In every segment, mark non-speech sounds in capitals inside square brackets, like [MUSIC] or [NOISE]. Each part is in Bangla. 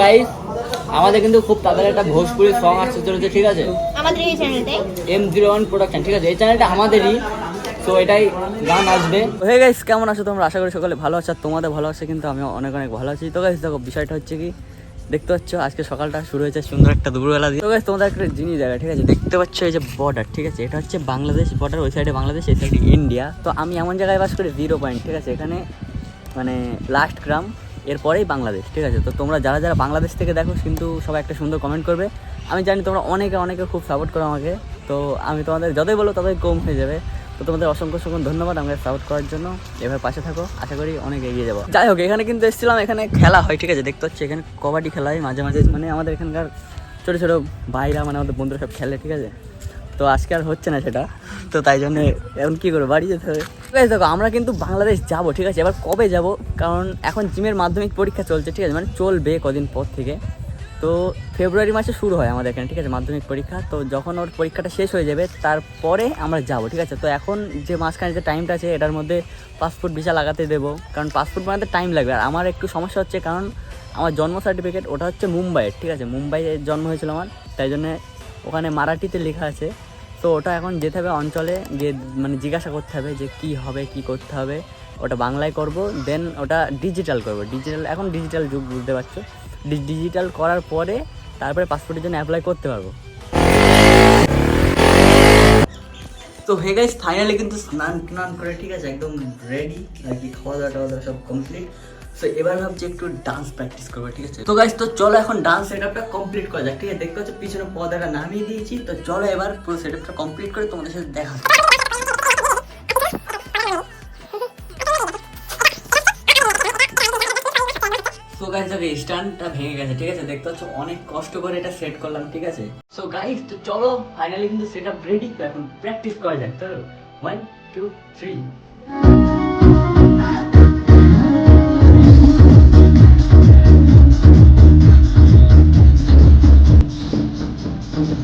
গাইস আমাদের কিন্তু খুব তাড়াতাড়ি একটা ভোজপুরি সং আসতে চলেছে ঠিক আছে? আমাদের এই চ্যানেলটাই এম জিরো ওয়ান প্রোডাকশন ঠিক আছে? এই চ্যানেলটা আমাদেরই তো এটাই গান আসবে। হে গাইস কেমন আছো তোমরা? আশা করি সকলে ভালো আছো তোমাদের ভালো আছে কিন্তু আমি অনেক অনেক ভালো আছি। তো গাইস দেখো বিষয়টা হচ্ছে কি দেখতে পাচ্ছ আজকে সকালটা শুরু হয়েছে সুন্দর একটা দুপুরবেলা দিয়ে। তো গাইস তোমাদের একটা জিনিস জায়গা ঠিক আছে? দেখতে পাচ্ছ এই যে বর্ডার ঠিক আছে? এটা হচ্ছে বাংলাদেশ বর্ডার ওই সাইডে বাংলাদেশ এই সাইডে ইন্ডিয়া তো আমি এমন জায়গায় বাস করি জিরো পয়েন্ট ঠিক আছে? এখানে মানে লাস্ট গ্রাম এরপরেই বাংলাদেশ, ঠিক আছে? তো তোমরা যারা যারা বাংলাদেশ থেকে দেখো, কিন্তু সবাই একটা সুন্দর কমেন্ট করবে। আমি জানি তোমরা অনেকে অনেকে খুব সাপোর্ট করো আমাকে। তো আমি তোমাদের যতই বলো, ততই কম হয়ে যাবে। তো তোমাদের অসংখ্য অসংখ্য ধন্যবাদ আমাকে সাপোর্ট করার জন্য। এভাবে পাশে থাকো, আশা করি অনেক এগিয়ে যাব। যাই হোক, এখানে কিন্তু এসেছিলাম, এখানে খেলা হয়, ঠিক আছে? দেখতে হচ্ছে এখানে কবাডি খেলা হয় মাঝে মাঝে। মানে আমাদের এখানকার ছোটো ছোটো ভাইরা মানে আমাদের বন্ধুরা সব খেলে, ঠিক আছে? তো আজকে আর হচ্ছে না সেটা। তো তাই জন্য এখন কী করব, বাড়ি যেতে হবে। ঠিক আছে, দেখো, আমরা কিন্তু বাংলাদেশ যাব, ঠিক আছে? এবার কবে যাব? কারণ এখন জিমের মাধ্যমিক পরীক্ষা চলছে, ঠিক আছে? মানে চলবে কদিন পর থেকে। তো ফেব্রুয়ারি মাসে শুরু হয় আমাদের এখানে, ঠিক আছে? মাধ্যমিক পরীক্ষা। তো যখন ওর পরীক্ষাটা শেষ হয়ে যাবে, তারপরে আমরা যাব, ঠিক আছে? তো এখন যে মাঝখানে যে টাইমটা আছে, এটার মধ্যে পাসপোর্ট ভিসা লাগাতে দেবো। কারণ পাসপোর্ট বানাতে টাইম লাগবে। আর আমার একটু সমস্যা হচ্ছে, কারণ আমার জন্ম সার্টিফিকেট ওটা হচ্ছে মুম্বাইয়ের, ঠিক আছে? মুম্বাইয়ে জন্ম হয়েছিল আমার। তাই জন্য ওখানে মারাঠিতে লেখা আছে। তো ওটা এখন যেতে হবে অঞ্চলে, গিয়ে মানে জিজ্ঞাসা করতে হবে যে কি হবে, কি করতে হবে। ওটা বাংলায় করব দেন ওটা ডিজিটাল করব। ডিজিটাল এখন ডিজিটাল যুগ, বুঝতে পারছ? ডিজিটাল করার পরে তারপরে পাসপোর্টের জন্য অ্যাপ্লাই করতে পারব। তো হে গাইস ফাইনালি কিন্তু স্নান টান করে, ঠিক আছে, একদম রেডি আর কি খাওয়া দাওয়া টাওয়া দাওয়া সব কমপ্লিট তো এবার ভাবছি একটু ডান্স প্র্যাকটিস করব, ঠিক আছে? তো গাইস তো চলো এখন ডান্স সেটআপটা কমপ্লিট করা যাক, ঠিক আছে? দেখতে হচ্ছে পিছনে পর্দাটা নামিয়ে দিয়েছি। তো চলো এবার পুরো সেটআপটা কমপ্লিট করে তোমাদের সাথে দেখা। তো গাইস দেখো ভেঙে গেছে, ঠিক আছে? দেখতে পাচ্ছ, অনেক কষ্ট করে এটা সেট করলাম, ঠিক আছে? সো গাইস তো চলো ফাইনালি কিন্তু সেটআপ রেডি তো এখন প্র্যাকটিস করা যাক, তো ওয়ান টু থ্রি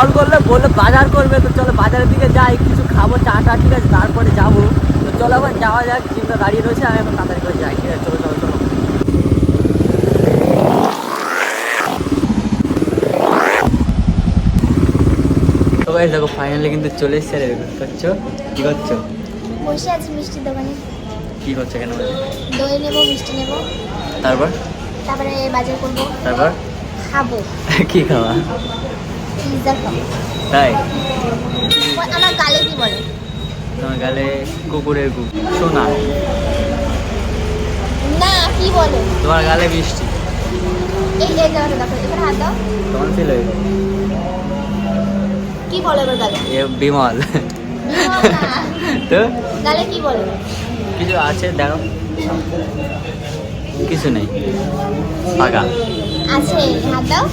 কল করলে বলল বাজার করবে। তো চলো বাজারের দিকে যাই কিছু খাব চা টা ঠিক আছে তারপরে যাব। তো চলো এখন যাওয়া যাক জিমটা দাঁড়িয়ে রয়েছে আমি এখন তাড়াতাড়ি করে যাই। ঠিক আছে চলো চলো চলো। তো গাইস দেখো ফাইনালি কিন্তু চলে এসছে রে করছ কি করছ? বসে আছি মিষ্টির দোকানে। কি করছ কেন বলছো? দই নেব মিষ্টি নেব। তারপর? তারপরে বাজার করব। তারপর? খাব। [LAUGHS] কি খাওয়া তাই? আমার গালে কি বলে? তোমার গালে কুকুরের গু। সোনা। না কি বলে? তোমার গালে বৃষ্টি এই এই জায়গাটা দেখো এখানে হাত দাও। তোমার ফিল হয়ে গেল কি বলে ওর গালে? এ বিমল। তো? গালে কি বলে? কিছু আছে দেখো কিছু নেই। আছে হাত দাও।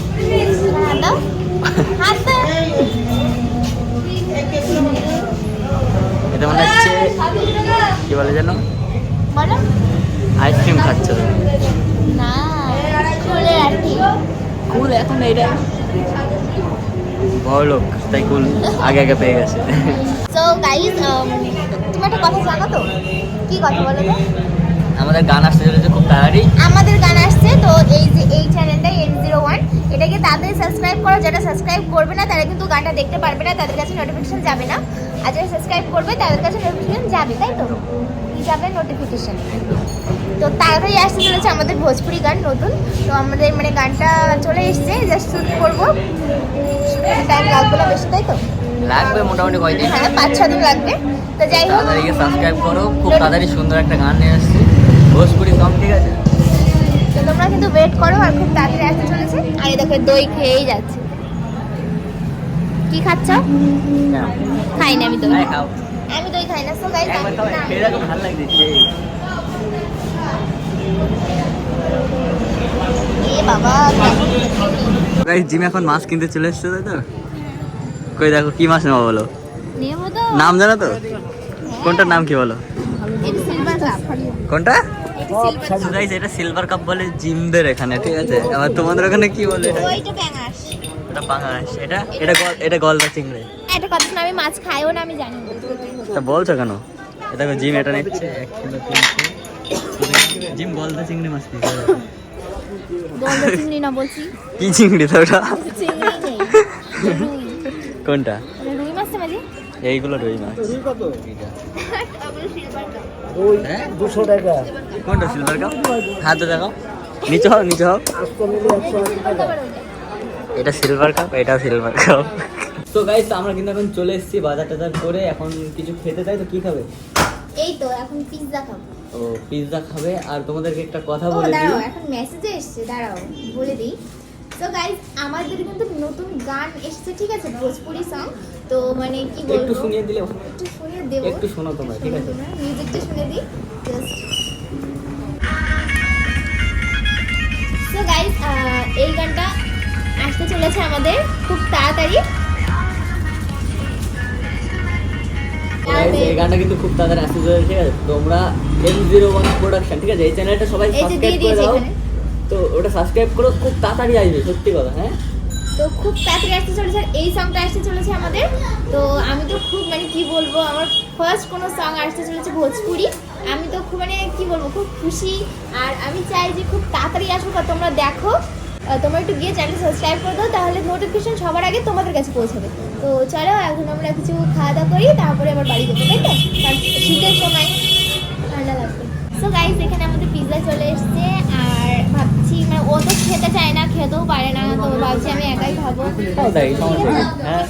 এটা মনে হচ্ছে, কি বলে যেন? আইসক্রিম খাচ্ছ না কুল এখন এইটা বড় তাই কুল আগে আগে পেয়ে গেছে। সো গাইস তুমি একটা কথা জানো তো? কি কথা বলো তো? আমাদের গান আসতে চলেছে খুব তাড়াতাড়ি। আমাদের গান আসছে তো এই যে এই চ্যানেলটা এন জিরো ওয়ান এটাকে তাদের সাবস্ক্রাইব করো। যারা সাবস্ক্রাইব করবে না তারা কিন্তু গানটা দেখতে পারবে না তাদের কাছে নোটিফিকেশন যাবে না। আর যারা সাবস্ক্রাইব করবে তাদের কাছে নোটিফিকেশন যাবে তাই তো? কি যাবে? নোটিফিকেশন তো তাড়াতাড়ি আসতে চলেছে আমাদের ভোজপুরি গান নতুন। তো আমাদের মানে গানটা চলে এসছে জাস্ট শুট করব। টাইম লাগবে না বেশি তাই তো? লাগবে মোটামুটি কয়দিন? হ্যাঁ পাঁচ ছ দিন লাগবে। তো যাই হোক। সাবস্ক্রাইব করো। খুব তাড়াতাড়ি সুন্দর একটা গান নিয়ে আসছি। ভোজপুরি সং ঠিক আছে? তো তোমরা কিন্তু ওয়েট করো আর খুব তাড়াতাড়ি আসতে চলেছে। আর এই দেখো দই খেয়েই যাচ্ছে। কি খাচ্ছ? খাই না আমি হ্যাঁ, খাও। আমি দই খাই না সো গাইস একবার খাও খেয়ে দেখো ভালো লাগছে। গাইস জিম এখন মাছ কিনতে চলে এসছে তাই তো? কই দেখো কি মাছ নেব বলো? নাম জানো তো? কোনটার নাম কি বলো? কোনটা? এটা সিলভার কাপ গাইস এটা সিলভার কাপ বলে জিমদের এখানে ঠিক আছে? আবার তোমাদের ওখানে কি বলে এটা? ওইটা এটা পাঙাশ। এটা? এটা গল- এটা গলদা চিংড়ি। কথা আমি মাছ খাইও না আমি জানি না। তা বলছো কেন? এটা জিম এটা নিচ্ছে। এক কিলো তিনশো। জিম গলদা চিংড়ি মাছ নিচ্ছে। গলদা চিংড়ি না বলছি। কি চিংড়ি তো ওটা চিংড়ি কোনটা? মানে রুই মাছ তো মাঝে এইগুলো রুই মাছ এইটা। ওগুলো সিলভার কাপ হ্যাঁ? কোনটা সিলভার কাপ হাতে দেখাও নিচে হোক নিচে হোক। এটা সিলভার কাপ এটা সিলভার কাপ তো গাইস আমরা কিন্তু এখন চলে এসেছি বাজার টাজার করে। এখন কিছু খেতে চাই তো? কি খাবে? এই তো এখন পিৎজা খাব। ও পিৎজা খাবে। আর তোমাদেরকে একটা কথা বলে দিই। দাঁড়াও এখন মেসেজে এসেছে দাঁড়াও বলে দিই। তো গাইজ আমাদের কিন্তু নতুন গান এসেছে ঠিক আছে? ভোজপুরি সং তো মানে কি বলব? একটু শুনিয়ে দিলে একটু শুনিয়ে দেবো। একটু শোনো তোমরা ঠিক আছে? মিউজিকটা শুনে দিই জাস্ট সো গাইজ এই গানটা আসতে চলেছে আমাদের খুব তাড়াতাড়ি। এই গানটা কিন্তু খুব তাড়াতাড়ি আসতে চলেছে ঠিক আছে? তোমরা এম জিরো ওয়ান প্রোডাকশন ঠিক আছে? এই চ্যানেলটা সবাই সাবস্ক্রাইব করে দাও। তো ওটা সাবস্ক্রাইব করো খুব তাড়াতাড়ি আসবে সত্যি কথা হ্যাঁ? খুব তাড়াতাড়ি আসতে চলেছে, আর এই সংটা আসতে চলেছে আমাদের। তো আমি তো খুব মানে কি বলব, আমার ফার্স্ট কোনো সং আসতে চলেছে ভোজপুরি। আমি তো খুব মানে কি বলব, খুব খুশি। আর আমি চাই যে খুব তাড়াতাড়ি আসুক আর তোমরা দেখো। তোমরা একটু গিয়ে চ্যানেল সাবস্ক্রাইব করে দাও, তাহলে নোটিফিকেশন সবার আগে তোমাদের কাছে পৌঁছাবে। তো চলো, এখন আমরা কিছু খাওয়া দাওয়া করি, তারপরে আবার বাড়ি যাব, তাই তো? শীতের সময় ঠান্ডা লাগবে। সো গাইজ এখানে আমাদের পিৎজা চলে এসেছে, আর ভাবছি মানে ও তো খেতে চায় না খেতেও পারে না তো ভাবছি আমি একাই খাব। সমস্যা হ্যাঁ।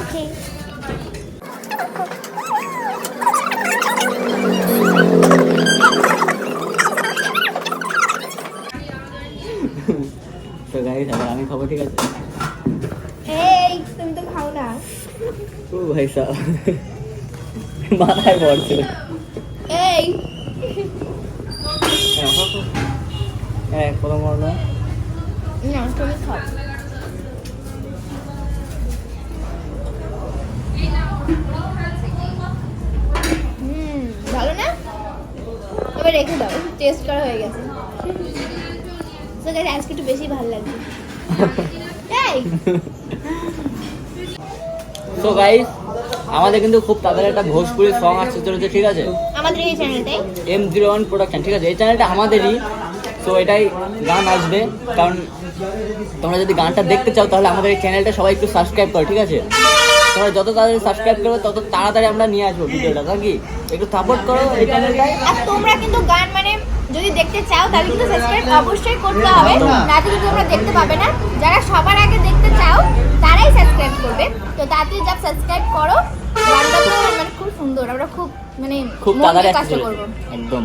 ওকে তো গাইস আবার আমি খাব ঠিক আছে? এই তুমি তো খাও না। ও ভাই সাহেব মাথায় পড়ছে এই হ্যাঁ, খাও, খাও। হ্যাঁ প্রথম করো না না তুমি খাও। ভালো না? এবার রেখে দাও টেস্ট করা হয়ে গেছে। তো গাইস আজকে একটু বেশি ভালো লাগছে। এই! তো গাইস আমাদের কিন্তু খুব তাড়াতাড়ি একটা ভোজপুরি সং আসতে চলেছে ঠিক আছে? আমাদের এই চ্যানেলটাই এম জিরো ওয়ান প্রোডাকশন ঠিক আছে? এই চ্যানেলটা আমাদেরই। তো এটাই গান আসবে। কারণ তোমরা যদি গানটা দেখতে চাও তাহলে আমাদের এই চ্যানেলটা সবাই একটু সাবস্ক্রাইব করো ঠিক আছে? তোমরা যত তাড়াতাড়ি সাবস্ক্রাইব করবে তত তাড়াতাড়ি আমরা নিয়ে আসব ভিডিওটা নাকি? একটু সাপোর্ট করো এই চ্যানেলটাই আর তোমরা কিন্তু গান মানে যদি দেখতে চাও তাহলে কিন্তু সাবস্ক্রাইব অবশ্যই করতে হবে। না কিন্তু তোমরা দেখতে পাবে না। যারা সবার আগে দেখতে চাও তারাই সাবস্ক্রাইব করবে। তো তাড়াতাড়ি যা সাবস্ক্রাইব করো গানটা তো মানে খুব সুন্দর। আমরা খুব মানে খুব তাড়াতাড়ি কাজটা চলেছে একদম।